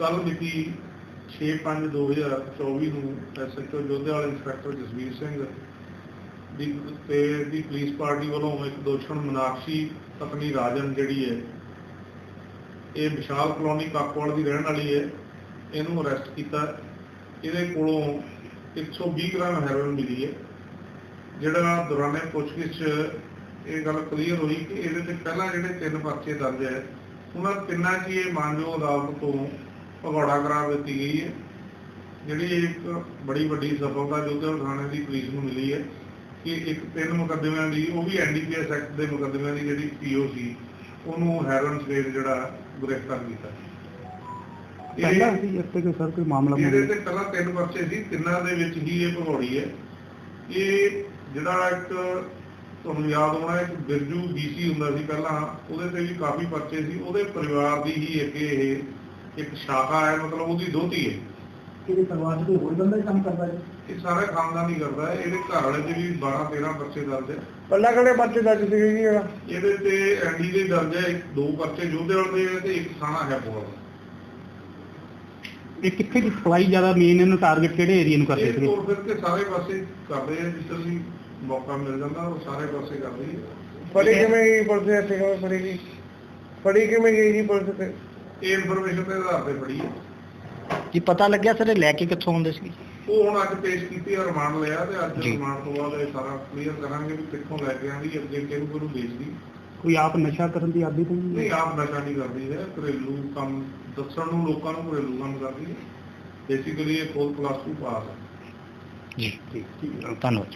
ਕੱਲ ਮਿਤੀ 6/5/2024 ਨੂੰ ਐਸਐਚਓ ਜੋਧੇ ਵਾਲੇ ਇੰਸਪੈਕਟਰ ਜਸਵੀਰ ਸਿੰਘ ਦੀ ਤੇ ਦੀ ਪੁਲਿਸ ਪਾਰਟੀ ਵੱਲੋਂ ਇੱਕ ਦੋਸ਼ਣ ਮਨਾਕਸ਼ੀ ਪਤਨੀ ਰਾਜਨ ਜਿਹੜੀ ਹੈ, ਇਹ ਵਿਸ਼ਾਲ ਕਲੋਨੀ ਕਾਕੋਵਾਲ ਦੀ ਰਹਿਣ ਵਾਲੀ ਹੈ, ਇਹਨੂੰ ਅਰੈਸਟ ਕੀਤਾ। ਇਹਦੇ ਕੋਲੋਂ 120 ਗ੍ਰਾਮ ਹੈਰੋਇਨ ਮਿਲੀ ਹੈ, ਜਿਹੜਾ ਦੌਰਾਨੇ ਪੁੱਛਗਿੱਛ ਇਹ ਗੱਲ ਕਲੀਅਰ ਹੋਈ ਕਿ ਇਹਦੇ ਤੇ ਪਹਿਲਾਂ ਜਿਹੜੇ ਤਿੰਨ ਪਰਚੇ ਦਰਜ ਹੈ, ਉਹਨਾਂ ਤਿੰਨਾਂ 'ਚ ਇਹ ਮਾਨਯੋਗ ਅਦਾਲਤ ਤੋਂ ਭਗੌੜਾ ਕਰਾਰ ਦਿੱਤੀ ਗਈ ਹੈ। ਜਿਹੜੀ ਇੱਕ ਬੜੀ ਵੱਡੀ ਸਫਲਤਾ ਜੋਧੇ ਥਾਣੇ ਦੀ ਪੁਲਿਸ ਨੂੰ ਮਿਲੀ ਹੈ ਕਿ ਇੱਕ ਤਿੰਨ ਮੁਕੱਦਮਿਆਂ ਦੀ ਉਹ ਵੀ ਐਨਡੀਪੀਐਸ ਐਕਟ ਦੇ ਮੁਕੱਦਮਿਆਂ ਦੀ ਜਿਹੜੀ ਪੀਓ ਸੀ ਉਹਨੂੰ ਹੈਰੋਇਨ ਸਮੇਤ ਜਿਹੜਾ ਗ੍ਰਿਫਤਾਰ ਕੀਤਾ। ਪਹਿਲਾਂ ਸੀ ਤੇ ਕੋਈ ਸਰ ਕੋਈ ਮਾਮਲਾ ਮੁੱਦਾ? ਤੇ ਪਹਿਲਾਂ ਤਿੰਨ ਪਰਚੇ ਸੀ ਤਿੰਨਾਂ ਦੇ ਵਿੱਚ ਹੀ ਇਹ ਭਗੌੜੀ ਹੈ। ਇਹ ਜਿਹੜਾ ਇੱਕ ਤੁਹਾਨੂੰ ਯਾਦ ਹੋਣਾ ਇੱਕ ਬਿਰਜੂ ਬੀਸੀ ਹੁੰਦਾ ਸੀ ਪਹਿਲਾਂ ਉਹਦੇ ਤੇ ਵੀ ਕਾਫੀ ਪਰਚੇ ਸੀ ਉਹਦੇ ਪਰਿਵਾਰ ਦੀ ਹੀ ਅੱਗੇ ਇਹ ਇੱਕ ਸ਼ਾਖਾ ਹੈ ਮਤਲਬ ਉਹਦੀ ਦੋਤੀ ਹੈ। ਕਿਹਦੇ ਪਰਿਵਾਰ ਦੇ ਕੋਈ ਹੋਰ ਬੰਦਾ ਹੀ ਕੰਮ ਕਰਦਾ ਜੀ। ਇਹ ਸਾਰੇ ਖਾਨਦਾਨ ਹੀ ਕਰਦਾ ਹੈ ਇਹਦੇ ਘਰ ਵਾਲੇ ਦੇ ਵੀ 12 13 ਪਰਚੇ ਦਰਜ ਹੈ। ਪੱਲਾ ਕਿਹੜੇ ਬੱਚੇ ਦਾ ਸੀ ਜੀ ਜਿਹੜਾ ਇਹਦੇ ਤੇ ਐਂਡੀ ਦੇ ਦਰਜ ਹੈ ਇੱਕ ਦੋ ਪਰਚੇ ਜੋਧੇ ਵਾਲੇ ਦੇ ਤੇ ਇੱਕ ਥਾਣਾ ਹੈ ਬੋਲ ਇਹ ਕਿੱਥੇ ਦੀ ਸਪਲਾਈ ਜ਼ਿਆਦਾ ਮੇਨ ਇਹਨੂੰ ਟਾਰਗੇਟ ਕਿਹੜੇ ਏਰੀਆ ਨੂੰ ਕਰਦੇ ਇਹ ਸੀਗੇ? ਤੋਰ ਫਿਰ ਕੇ ਸਾਰੇ ਪਾਸੇ ਕਰਦੇ ਆ ਜਿੱਥੇ ਵੀ ਮੌਕਾ ਮਿਲ ਜਾਂਦਾ ਉਹ ਸਾਰੇ ਪਾਸੇ ਕਰਦੇ ਆ ਫੜੀ ਕਿਵੇਂ ਗਈ ਪੁਲਿਸ ਇੱਥੇ ਕਿਵੇਂ ਫੜੀ ਗਈ ਫੜੀ ਕਿਵੇਂ ਗਈ ਜੀ ਪੁਲਿਸ ਤੇ ਇਹ ਇਨਫੋਰਮੇਸ਼ਨ ਦੇ ਆਧਾਰ ਤੇ ਫੜੀ ਹੈ ਕੀ ਪਤਾ ਲੱਗਿਆ ਸਰ ਇਹ ਲੈ ਕੇ ਕਿੱਥੋਂ ਆਉਂਦੇ ਸੀ? ਉਹ ਹੁਣ ਅੱਜ ਪੇਸ਼ ਕੀਤੀ ਆ ਰਿਮਾਂਡ ਲਿਆ ਤੇ ਅੱਜ ਜੀ। ਰਿਮਾਂਡ ਤੋਂ ਬਾਅਦ ਇਹ ਸਾਰਾ ਕਲੀਅਰ ਕਰਾਂਗੇ ਵੀ ਕਿੱਥੋਂ ਲੈ ਕੇ ਆਂਦੀ ਅੱਗੇ ਕਿਹਨੂੰ ਕਿਹਨੂੰ ਵੇਚਦੀ। ਕੋਈ ਆਪ ਨਸ਼ਾ ਕਰਨ ਦੀ ਆਦੀ ਤਾਂ ਨਹੀਂ ਨਹੀਂ ਆਪ ਨਸ਼ਾ ਨਹੀਂ ਕਰਦੀ ਹੈ ਘਰੇਲੂ ਕੰਮ ਦੱਸਣ ਨੂੰ ਲੋਕਾਂ ਨੂੰ ਘਰੇਲੂ ਕੰਮ ਕਰਦੀ ਹੈ। ਬੇਸਿਕਲੀ ਇਹ ਕੋਲ ਪਲੱਸ 2 ਪਾਸ ਹੈ ਜੀ। ਠੀਕ ਧੰਨਵਾਦ